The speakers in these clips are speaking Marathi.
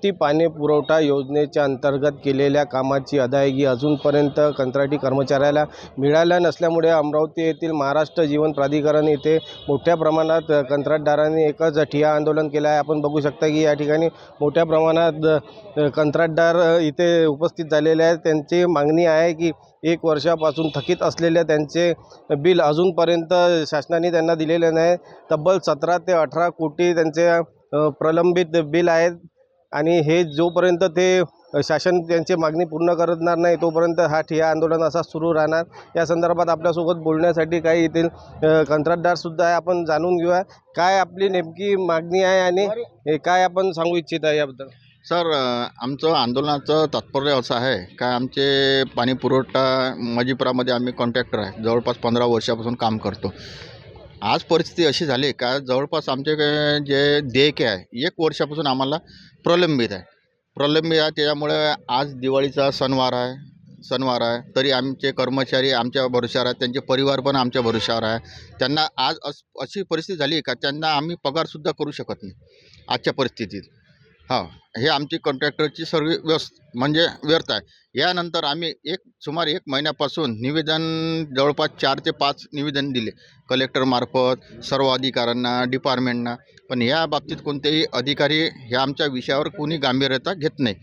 अमरावती पाणी पुरवठा योजनेच्या अंतर्गत केलेल्या कामाची अदायगी अजूनपर्यंत कंत्राटी कर्मचाऱ्याला मिळाल्या नसल्यामुळे अमरावती येथील महाराष्ट्र जीवन प्राधिकरण येथे मोठ्या प्रमाणात कंत्राटदारांनी एकच ठिया आंदोलन केलं आहे आपण बघू शकता की या ठिकाणी मोठ्या प्रमाणात कंत्राटदार इथे उपस्थित झालेले आहेत. त्यांची मागणी आहे की एक वर्षापासून थकीत असलेल्या त्यांचे बिल अजूनपर्यंत शासनाने त्यांना दिलेले नाही. तब्बल सतरा ते अठरा कोटी त्यांचे प्रलंबित बिल आहेत. आणि हे जोपर्यंत ते शासन त्यांची मागणी पूर्ण करणार नाही तोपर्यंत हा ठिया आंदोलन असा सुरू राहणार. या संदर्भात आपल्यासोबत बोलण्यासाठी काही येथील कंत्राटदारसुद्धा आहे. आपण जाणून घेऊया काय आपली नेमकी मागणी आहे आणि काय आपण सांगू इच्छित आहे याबद्दल. सर आमचं आंदोलनाचं तात्पर्य असं आहे का आमचे पाणी पुरवठा मजिपुरामध्ये आम्ही कॉन्ट्रॅक्टर आहे. जवळपास पंधरा वर्षापासून काम करतो. आज परिस्थिती अशी झाली का जवळपास आमचे जे देयके आहे एक वर्षापासून आम्हाला प्रलंबित आहे. प्रलंबित आहे त्याच्यामुळे आज दिवाळीचा सणवार आहे सणवार आहे. तरी आमचे कर्मचारी आमच्या भरोशावर आहेत त्यांचे परिवार पण आमच्या भरोशावर आहे. त्यांना आज अस अशी परिस्थिती झाली का त्यांना आम्ही पगारसुद्धा करू शकत नाही आजच्या परिस्थितीत. हा हे आमची कॉन्ट्रॅक्टरची सर्व व्यस म्हणजे व्यर्थ आहे. यानंतर आम्ही एक सुमारे एक महिन्यापासून निवेदन जवळपास चार ते पाच निवेदन दिले. कलेक्टरमार्फत सर्व अधिकाऱ्यांना डिपार्टमेंटना पण या बाबतीत कोणतेही अधिकारी ह्या आमच्या विषयावर कोणी गांभीर्यता घेत नाही.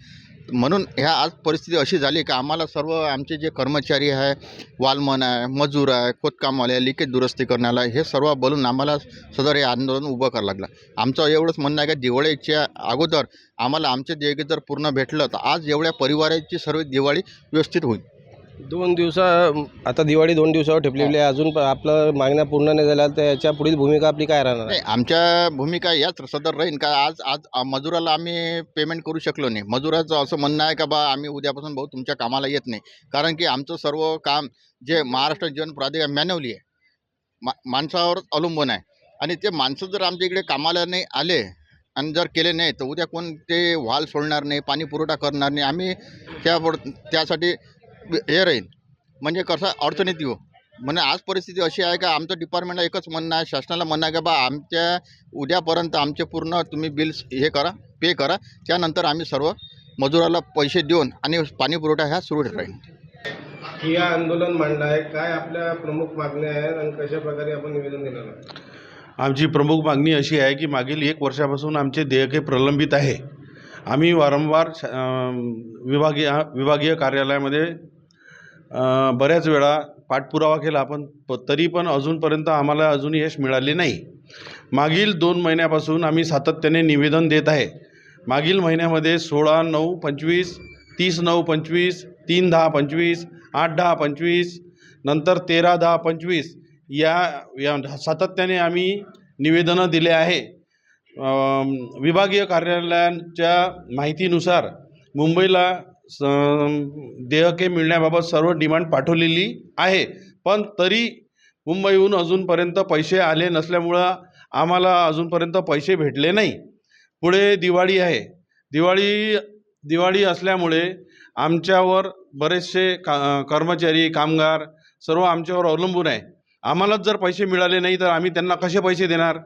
म्हणून ह्या आज परिस्थिती अशी झाली की आम्हाला सर्व आमचे जे कर्मचारी आहे वालमन आहे मजूर आहे खोदकामवाले लिकेज दुरुस्ती करण्याला हे सर्व बोलून आम्हाला सदर हे आंदोलन उभं करावं लागलं. आमचं एवढंच म्हणणं आहे की दिवाळीच्या अगोदर आम्हाला आमचे देयके जर पूर्ण भेटलं तर आज एवढ्या परिवाराची सर्व दिवाळी व्यवस्थित होईल. दोन दिवसा आता दिवाळी दोन दिवसावर ठेपलेली आहे. अजून प- आपलं मागण्या पूर्ण नाही झाल्या तर याच्या पुढील भूमिका आपली काय राहणार आहे? नाही आमच्या भूमिका याच सदर राहील का? आज आज मजुराला आम्ही पेमेंट करू शकलो नाही. मजुराचं असं म्हणणं आहे का बा आम्ही उद्यापासून भाऊ तुमच्या कामाला येत नाही. कारण की आमचं सर्व काम जे महाराष्ट्र जीवन प्राधिकरण मॅनवली आहे मा माणसावर अवलंबून आहे. आणि ते माणसं जर आमच्या इकडे कामाला नाही आले आणि जर केले नाही तर उद्या कोण ते व्हाल सोडणार नाही पाणी पुरवठा करणार नाही. आम्ही त्या त्यासाठी हे राहील. म्हणजे कसं अडचणीत येऊ. म्हणजे आज परिस्थिती अशी आहे का आमचं डिपार्टमेंटला एकच म्हणणं आहे शासनाला म्हणणं आहे का बा आमच्या उद्यापर्यंत आमचे पूर्ण तुम्ही बिल्स हे करा पे करा. त्यानंतर आम्ही सर्व मजुराला पैसे देऊन आणि पाणी पुरवठा ह्या सुरू राहील ठिय्या आंदोलन मांडलं आहे. काय आपल्या प्रमुख मागण्या आहेत आणि कशा प्रकारे आपण निवेदन देणार आहे आमची प्रमुख मागणी अशी आहे की मागील एक वर्षापासून आमचे देयके प्रलंबित आहे. आम्ही वारंवार श- अं, विभागीय विभागीय कार्यालयामध्ये बऱ्याच वेळा पाठपुरावा केला पण प तरी पण अजूनपर्यंत आम्हाला अजून यश मिळाले नाही. मागील दोन महिन्यापासून आम्ही सातत्याने निवेदन देत आहे. मागील महिन्यामध्ये सोळा नऊ पंचवीस तीस नऊ पंचवीस तीन दहा पंचवीस आठ दहा पंचवीस नंतर तेरा दहा पंचवीस या या सातत्याने आम्ही निवेदनं दिले आहे. विभागीय कार्यालयांच्या माहितीनुसार मुंबईला स देयके मिळण्याबाबत सर्व डिमांड पाठवलेली आहे. पण तरी मुंबईहून अजूनपर्यंत पैसे आले नसल्यामुळं आम्हाला अजूनपर्यंत पैसे भेटले नाही. पुढे दिवाळी आहे. दिवाळी दिवाळी असल्यामुळे आमच्यावर बरेचसे का कर्मचारी कामगार सर्व आमच्यावर अवलंबून आहे. आम्हालाच जर पैसे मिळाले नाही तर आम्ही त्यांना कसे पैसे देणार?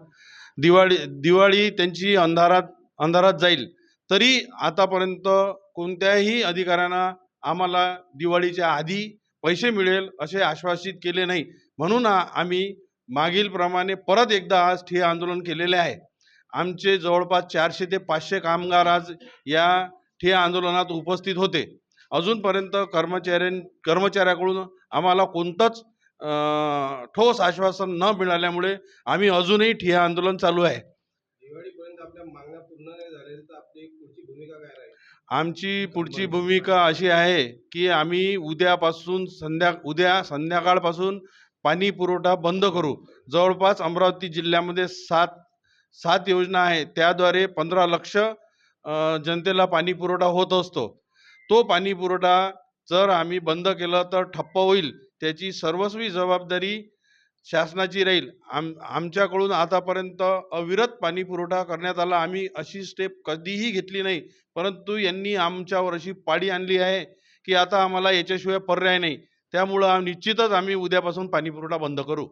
दिवाळी दिवाळी त्यांची अंधारात अंधारात जाईल. तरी आतापर्यंत कोणत्याही अधिकाऱ्यांना आम्हाला दिवाळीच्या आधी पैसे मिळेल असे आश्वासित केले नाही. म्हणून आम्ही मागीलप्रमाणे परत एकदा आज ठिय्या आंदोलन केलेले आहे. आमचे जवळपास चारशे ते पाचशे कामगार आज या ठिय्या आंदोलनात उपस्थित होते. अजूनपर्यंत कर्मचाऱ्यां कर्मचाऱ्याकडून आम्हाला कोणतंच ठोस आश्वासन न मिळाल्यामुळे आम्ही अजूनही ठिय्या आंदोलन चालू आहे. आमची पुढची भूमिका अशी आहे की आम्ही उद्यापासून संध्या उद्या संध्याकाळपासून पाणी पुरवठा बंद करू. जवळपास अमरावती जिल्ह्यामध्ये सात सात योजना आहे त्याद्वारे पंधरा लक्ष जनतेला पाणी पुरवठा होत असतो. तो पाणी पुरवठा जर आम्ही बंद केलं तर ठप्प होईल. त्याची सर्वस्वी जबाबदारी शासनाची राहील आम आमच्याकडून आतापर्यंत अविरत पाणी पुरवठा करण्यात आला. आम्ही अशी स्टेप कधीही घेतली नाही. परंतु यांनी आमच्यावर अशी पाडी आणली आहे की आता आम्हाला याच्याशिवाय पर्याय नाही. त्यामुळं निश्चितच आम्ही उद्यापासून पाणी पुरवठा बंद करू.